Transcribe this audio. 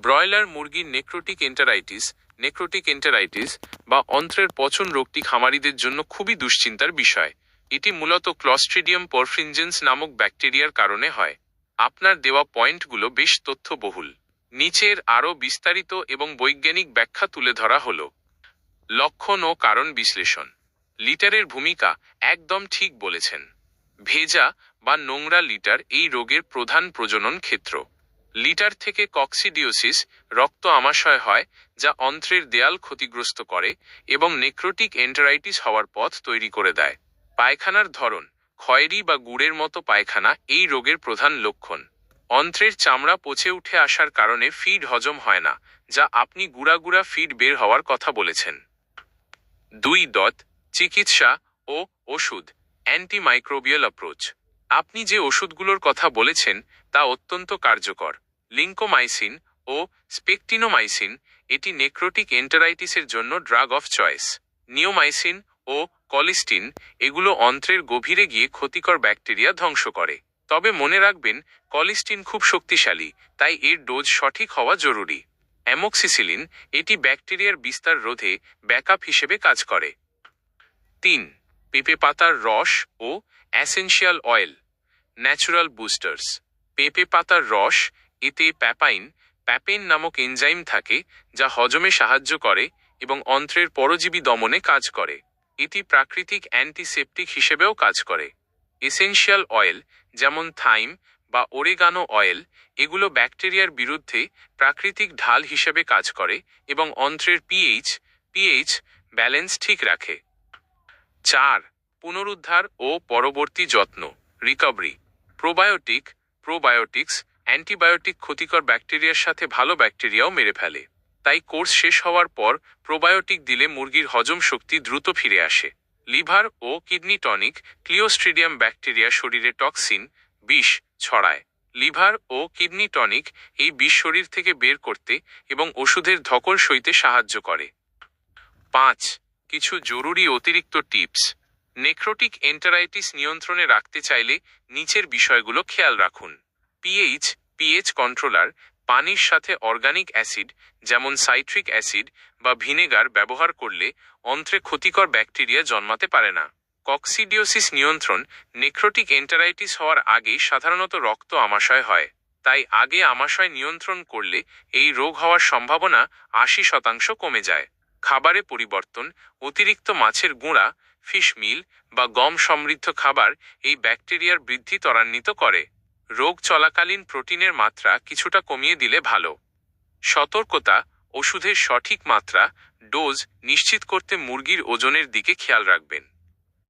Broiler মুরগির necrotic enteritis necrotic enteritis বা অন্ত্রের পচন রোগটি খামারিদের জন্য খুবই দুশ্চিন্তার বিষয়। এটি মূলত ক্লস্ট্রিডিয়াম পরফিনজেন্স নামক ব্যাকটেরিয়ার কারণে হয়। আপনার দেওয়া পয়েন্টগুলো বেশ তথ্যবহুল। নিচের আরও বিস্তারিত এবং বৈজ্ঞানিক ব্যাখ্যা তুলে ধরা হল। লক্ষণ ও কারণ বিশ্লেষণ। লিটারের ভূমিকা একদম ঠিক বলেছেন। ভেজা বা নোংরা লিটার এই রোগের প্রধান প্রজনন ক্ষেত্র। লিটার থেকে কক্সিডিওসিস রক্ত আমাশয় হয়, যা অন্ত্রের দেয়াল ক্ষতিগ্রস্ত করে এবং নেক্রোটিক এন্টারাইটিস হওয়ার পথ তৈরি করে দেয়। পায়খানার ধরন, খয়েরি বা গুড়ের মতো পায়খানা এই রোগের প্রধান লক্ষণ। অন্ত্রের চামড়া পচে উঠে আসার কারণে ফিড হজম হয় না, যা আপনি গুড়া গুড়া ফিড বের হওয়ার কথা বলেছেন। দুই দত, চিকিৎসা ও ওষুধ, অ্যান্টিমাইক্রোবিয়াল অ্যাপ্রোচ। আপনি যে ওষুধগুলোর কথা বলেছেন, তা অত্যন্ত কার্যকর। লিঙ্কোমাইসিন ও স্পেকটিনোমাইসিন, এটি নেক্রোটিক এন্টারাইটিসের জন্য ড্রাগ অফ চয়েস। নিওমাইসিন ও কলিস্টিন, এগুলো অন্ত্রের গভীরে গিয়ে ক্ষতিকর ব্যাকটেরিয়া ধ্বংস করে। তবে মনে রাখবেন, কলিস্টিন খুব শক্তিশালী, তাই এর ডোজ সঠিক হওয়া জরুরি। অ্যামোক্সিসিলিন, এটি ব্যাকটেরিয়ার বিস্তার রোধে ব্যাকআপ হিসেবে কাজ করে। তিন পেঁপে পাতার রস ও অ্যাসেনশিয়াল অয়েল, ন্যাচুরাল বুস্টার্স। পেঁপে পাতার রস, এতে প্যাপাইন, প্যাপেন নামক এনজাইম থাকে যা হজমে সাহায্য করে এবং অন্ত্রের পরজীবী দমনে কাজ করে। এটি প্রাকৃতিক অ্যান্টিসেপটিক হিসেবেও কাজ করে। এসেনশিয়াল অয়েল, যেমন থাইম বা ওরেগানো অয়েল, এগুলো ব্যাকটেরিয়ার বিরুদ্ধে প্রাকৃতিক ঢাল হিসেবে কাজ করে এবং অন্ত্রের পিএইচ পিএইচ ব্যালেন্স ঠিক রাখে। চার, পুনরুদ্ধার ও পরবর্তী যত্ন রিকভারি প্রোবায়োটিক প্রোবায়োটিক্স অ্যান্টিবায়োটিক ক্ষতিকর ব্যাকটেরিয়ার সাথে ভালো ব্যাকটেরিয়াও মেরে ফেলে। তাই কোর্স শেষ হওয়ার পর প্রোবায়োটিক দিলে মুরগির হজম শক্তি দ্রুত ফিরে আসে। লিভার ও কিডনি টনিক ক্লিওস্ট্রিডিয়াম ব্যাকটেরিয়া শরীরে টক্সিন বিষ ছড়ায়। লিভার ও কিডনি টনিক এই বিষ শরীর থেকে বের করতে এবং ওষুধের ধকল সইতে সাহায্য করে। পাঁচ কিছু জরুরি অতিরিক্ত টিপস। নেক্রোটিক এন্টারাইটিস নিয়ন্ত্রণে রাখতে চাইলে নিচের বিষয়গুলো খেয়াল রাখুন। পিএইচ পিএইচ কন্ট্রোলার, পানির সাথে অর্গানিক অ্যাসিড, যেমন সাইট্রিক অ্যাসিড বা ভিনেগার ব্যবহার করলে অন্ত্রে ক্ষতিকর ব্যাকটেরিয়া জন্মাতে পারে না। কক্সিডিওসিস নিয়ন্ত্রণ নেক্রোটিক এন্টারাইটিস হওয়ার আগে সাধারণত রক্ত আমাশয় হয়। তাই আগে আমাশয় নিয়ন্ত্রণ করলে এই রোগ হওয়ার সম্ভাবনা আশি শতাংশ কমে যায়। খাবারে পরিবর্তন, অতিরিক্ত মাছের গুঁড়া, ফিশ মিল বা গম সমৃদ্ধ খাবার এই ব্যাকটেরিয়ার বৃদ্ধি ত্বরান্বিত করে। রোগ চলাকালীন প্রোটিনের মাত্রা কিছুটা কমিয়ে দিলে ভালো। সতর্কতা, ওষুধের সঠিক মাত্রা, ডোজ নিশ্চিত করতে মুরগির ওজনের দিকে খেয়াল রাখবেন।